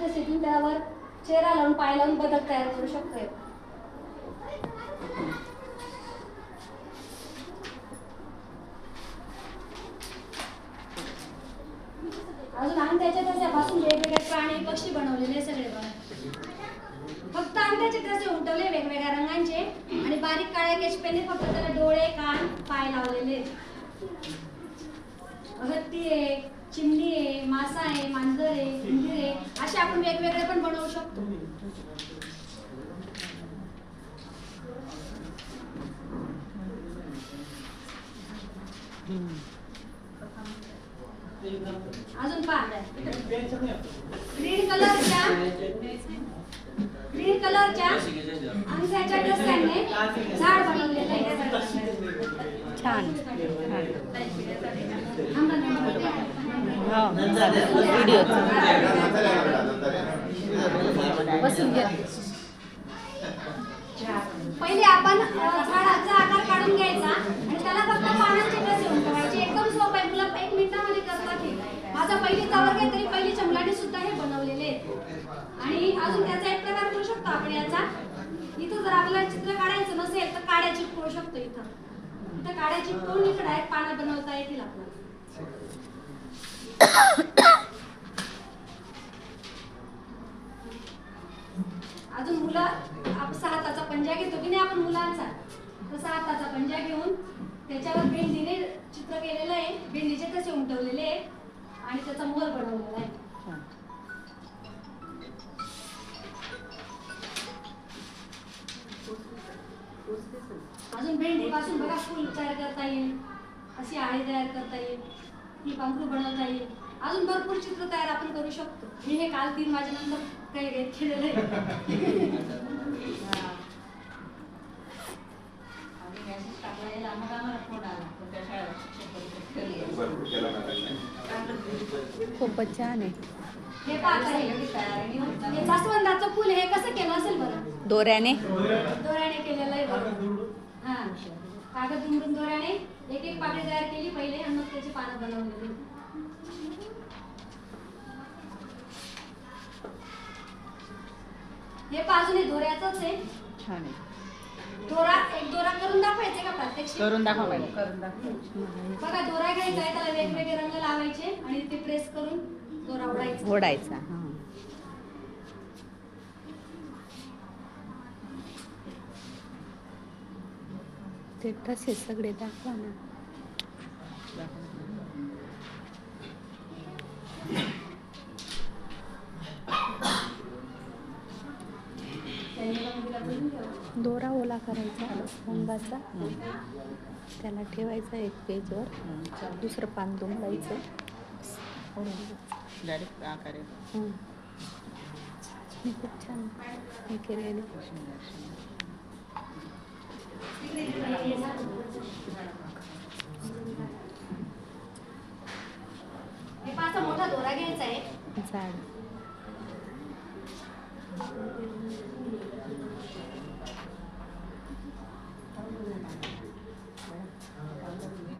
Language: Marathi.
तसे तुम्ही त्यावर चेहरा लावून पाय लावून बदक तयार करू शकतोय अजून अंड्याच्या त्याच्यापासून वेगवेगळे प्राणी पक्षी बनवलेले सगळे बघा फक्त अंगठ्याचे ठसे उमटवले वेगवेगळ्या रंगांचे आणि बारीक काळ्या केशपेने फक्त त्याला डोळे कान पाय लावलेले आहेत. हत्ती आहे चिमणी आहे मासा आहे मांजर आहे उंदीर आहे असे आपण वेगवेगळे पण बनवू शकतो. अजून ग्रीन कलरच्या ग्रीन कलरच्या अंगठ्याच्या ठस्याने झाड बनवलेलं आहे. छान. हो. व्हिडिओ पहिले आपण झाडाचा आकार काढून घ्यायचा आणि त्याला फक्त पानांचे ठसे उमटवायचे एकदम सोपं आहे. मुलं एक मिनिटामध्ये करतात हे. माझा पहिलीचा वर्ग आहे तरी पहिली चमलाने सुद्धा हे बनवलेले आहेत. आणि अजून त्याचा एक प्रकार करू शकतो आपण याचा. इथं जर आपल्याला चित्र काढायचं नसेल तर काड्या चिटकवू शकतो इथं इथं काड्या कोण इकडे आहेत पानं बनवता येतील आपल्याला अजून मुलं आपण सहा हाताचा पंजा घेतो की नाही आपण मुलांचा? तसा हाताचा पंजा घेऊन त्याच्यावर भेंडीने चित्र केलेलं आहे. भेंडीचे तसे उमटवलेले आहे आणि त्याचा मोर बनवलेला आहे. अजून भेंडी पासून बघा फुल तयार करता येईल. अशी आळी तयार करता येईल. ही पांघरू बनवता येईल. अजून भरपूर चित्र तयार आपण करू शकतो. मी हे काल तीन वाजेनंतर काही काही केलेलं आहे. खूपच छान आहे. हे पाहता हे. फुल हे कसं केलं असेल बरं? दोऱ्याने. दोऱ्याने हा. कागद दुमडून दोऱ्याने एक एक पाकळी तयार केली. पहिले आणि मग त्याची पानं बनवलेली हे पाजून हे दोऱ्याचंच आहे. छान आहे. दोरा एक दोरा करून दाखवायचे का प्रत्यक्ष? करून दाखवा मॅडम करून दाखवा बघा दोरा घ्यायचा आहे त्याला वेगवेगळे रंग लावायचे आणि ते प्रेस करून दोरा ओढायचा. ओढायचा हां ते तसे सगळे दाखवा ना. दोरा ओला करायचा रंगाचा त्याला ठेवायचा एक पेजवर. दुसरं पान दुमडायचं. डायरेक्ट आकार खूप छान हे केलेले. मोठा दोरा घ्यायचा आहे.